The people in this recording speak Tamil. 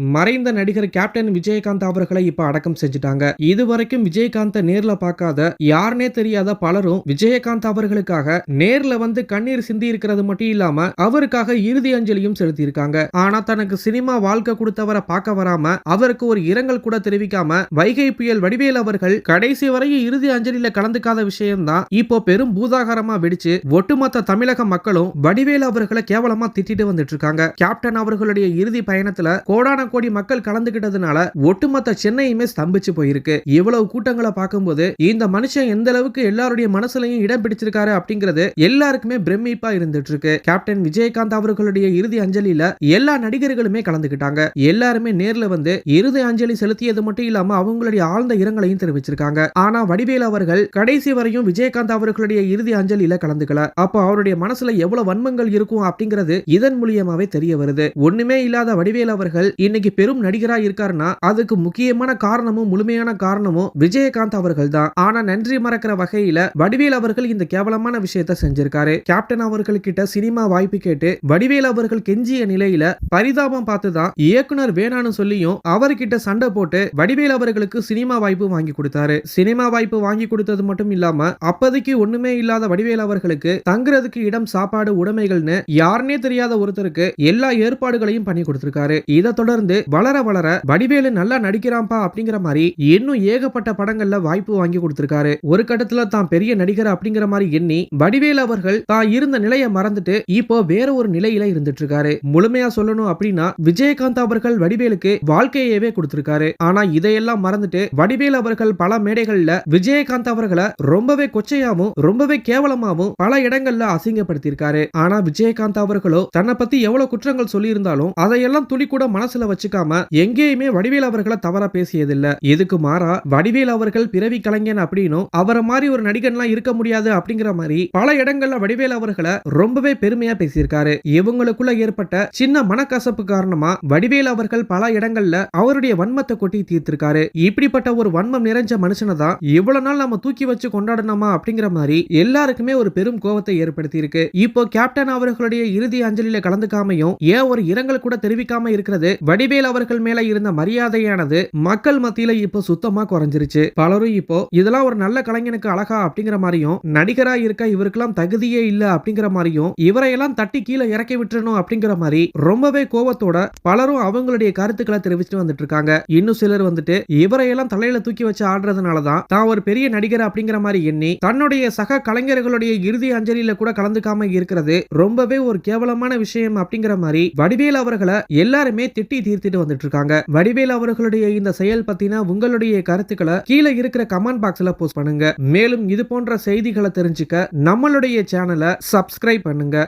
மறைந்த நடிகர் கேப்டன் விஜயகாந்த் அவர்களை இப்ப அடக்கம் செஞ்சுட்டாங்க. இதுவரைக்கும் விஜயகாந்த நேர்ல பார்க்காத யாருனே தெரியாத பலரும் விஜயகாந்த் அவர்களுக்காக நேர்ல வந்து கண்ணீர் சிந்தி இருக்கிறது மட்டும் இல்லாம அவருக்காக இறுதி அஞ்சலியும் செலுத்தியிருக்காங்க. ஆனா தனக்கு சினிமா வாழ்க்கை கொடுத்தவரை பார்க்க வராம அவருக்கு ஒரு இரங்கல் கூட தெரிவிக்காம வைகை புயல் வடிவேல் அவர்கள் கடைசி வரையும் இறுதி அஞ்சலியில கலந்துக்காத விஷயம்தான் இப்போ பெரும் பூதாகரமா வெடிச்சு ஒட்டுமொத்த தமிழக மக்களும் வடிவேல் அவர்களை கேவலமா திட்டிட்டு வந்துட்டு இருக்காங்க. கேப்டன் அவர்களுடைய இறுதி பயணத்துல கோடான கோடி மக்கள் கலந்துகிட்டதுனால ஒட்டுமொத்த சென்னையுமே ஸ்தம்பிச்சு போயிருக்கு. இவ்வளவு கூட்டங்களை பார்க்கும்போது இந்த மனுஷன் எந்த அளவுக்கு எல்லாருடைய மனசுலயும் இடம் பிடிச்சிருக்காரு அப்படிங்கிறது எல்லாருக்குமே பிரமிப்பா இருந்துட்டு இருக்கு கேப்டன் விஜயகாந்த் அவர்களுடைய இறுதி அஞ்சலியில எல்லா நடிகர்களுமே கலந்துகிட்டாங்க. எல்லாருமே நேர்ல வந்து இறுதி அஞ்சலி செலுத்தியது மட்டும் இல்லாம அவங்களுடைய ஆழ்ந்த இரங்கலையும் தெரிவிச்சிருக்காங்க. ஆனா வடிவேல் அவர்கள் கடைசி வரையும் விஜயகாந்த் அவர்களுடைய இறுதி அஞ்சலியில கலந்துக்கல. அப்போ அவருடைய மனசுல எவ்வளவு வன்மங்கள் இருக்கும் அப்படிங்கிறது இதன் மூலியமாவே தெரிய வருது. ஒண்ணுமே இல்லாத வடிவேல் அவர்கள் இன்னைக்கு பெரும் நடிகரா இருக்காருன்னா அதுக்கு முக்கியமான காரணமும் முழுமையான காரணமும் விஜயகாந்த் அவர்கள் தான் ஆனா நன்றி மறக்கிற வகையில வடிவேல் அவர்கள் இந்த கேவலமான விஷயத்தை செஞ்சிருக்காரு. கேப்டன் அவர்கள் கிட்ட சினிமா வாய்ப்பு கேட்டு வடிவேல் அவர்கள் கெஞ்சிய நிலையில பரிதாபம் பார்த்துதான் இயக்குனர் வேணான்னு சொல்லியும் அவர்கிட்ட சண்டை போட்டு வடிவேல் அவர்களுக்கு சினிமா வாய்ப்பு வாங்கி கொடுத்தாரு. சினிமா வாய்ப்பு வாங்கி கொடுத்தது மட்டும் இல்லாம அப்போதைக்கு ஒண்ணுமே இல்லாத வடிவேல் அவர்களுக்கு தங்குறதுக்கு இடம் சாப்பாடு உடைமைகள்னு யாருன்னே தெரியாத ஒருத்தருக்கு எல்லா ஏற்பாடுகளையும் பண்ணி கொடுத்திருக்காரு. இதை தொடர்ந்து வளர வளர வடிவேலு நல்லா நடிக்கிறான்பா அப்படிங்கிற மாதிரி இன்னும் ஏகப்பட்ட படங்கள்ல வாய்ப்பு வாங்கி கொடுத்திருக்காரு. ஒரு கட்டத்துல தான் பெரிய நடிகர் அப்படிங்கிற மாதிரி எண்ணி வடிவேல் அவர்கள் தான் இருந்த நிலையை மறந்துட்டு இப்போ வேற ஒரு நிலையில இருந்துட்டு இருக்காரு முழுமையா சொல்லணும் அப்படின்னா விஜயகாந்த் அவர்கள் வடிவேலுக்கு வாழ்க்கையவே கொடுத்திருக்காரு. ஆனா இதையெல்லாம் மறந்துட்டு வடிவேல் அவர்கள் பல மேடைகள்ல விஜயகாந்த் அவர்களை ரொம்பவே கொச்சையாவும் ரொம்பவே கேவலமாவும் பல இடங்கள்ல அசிங்கப்படுத்தியிருக்காரு. ஆனா விஜயகாந்த் அவர்களோ தன்னை பத்தி எவ்வளவு குற்றங்கள் சொல்லி இருந்தாலும் அதையெல்லாம் துளி கூட மனசுல வச்சுக்காம எங்கேயுமே வடிவேல் அவர்களை தவறா பேசியதில்ல. இதுக்கு மாறா? வடிவேல் அவர்கள் பிறவி கலைஞன் அப்படின்னும் அவரை மாதிரி ஒரு நடிகன்லாம் இருக்க முடியாது அப்படிங்கிற மாதிரி பல இடங்கள்ல வடிவேல் அவர்களை ரொம்பவே பெருமையா பேசியிருக்காரு. இவங்களுக்குள்ள ஏற்பட்ட சின்ன மனக்கசப்பு காரணமா வடிவேல் அவர்கள் பல இடங்கள்ல அவருடைய வன்மத்தை கொட்டி தீர்த்திருக்காரு. இப்படிப்பட்ட ஒரு வன்மம் நிறைஞ்ச மனுஷனை தான் இவ்வளவு நாள் நம்ம தூக்கி வச்சு கொண்டாடணுமா அப்படிங்கிற மாதிரி எல்லாருக்குமே ஒரு பெரும் கோவத்தை ஏற்படுத்தி இருக்கு இப்போ கேப்டன் அவர்களுடைய இறுதி அஞ்சலியில கலந்துக்காமையும் ஏன் ஒரு இரங்கல் கூட தெரிவிக்காம இருக்கிறது வடிவேல் அவர்கள் மேல இருந்த மரியாதையானது மக்கள் மத்தியில இப்போ சுத்தமா குறைஞ்சிருச்சு. பலரும் இப்போ இதெல்லாம் ஒரு நல்ல கலைஞனுக்கு அழகா அப்படிங்கிற மாதிரியும் நடிகரா இருக்க இவருக்கெல்லாம் தகுதியே இல்ல அப்படிங்கிற மாதிரியும் இவரையெல்லாம் தட்டி கீழே இறக்கி விட்டுறணும் அப்படிங்கிற மாதிரி ரொம்பவே கோவத்தோட பலரும் அவங்களுடைய கருத்துக்களை தெரிவிச்சுட்டு வந்துட்டு இருக்காங்க. இன்னும் சிலர் வந்துட்டு இவரையெல்லாம் தலையில தூக்கி வச்சு ஆடுறதுனாலதான் தான் ஒரு பெரிய நடிகர் அப்படிங்கிற மாதிரி எண்ணி தன்னுடைய சக கலைஞர்களுடைய இறுதி அஞ்சலியில கூட கலந்துக்காம இருக்கிறது ரொம்பவே ஒரு கேவலமான விஷயம் அப்படிங்கிற மாதிரி வடிவேல் அவர்களை எல்லாருமே திட்டி தீர்த்துட்டு வந்துட்டு இருக்காங்க வடிவேல் அவர்களுடைய இந்த செயல் பத்தின உங்களுடைய கருத்துக்களை கீழே இருக்கிற கமெண்ட் பாக்ஸ்ல போஸ்ட் பண்ணுங்க. மேலும் இது போன்ற செய்திகளை தெரிஞ்சுக்க நம்மளுடைய சேனலை சப்ஸ்கிரைப் பண்ணுங்க.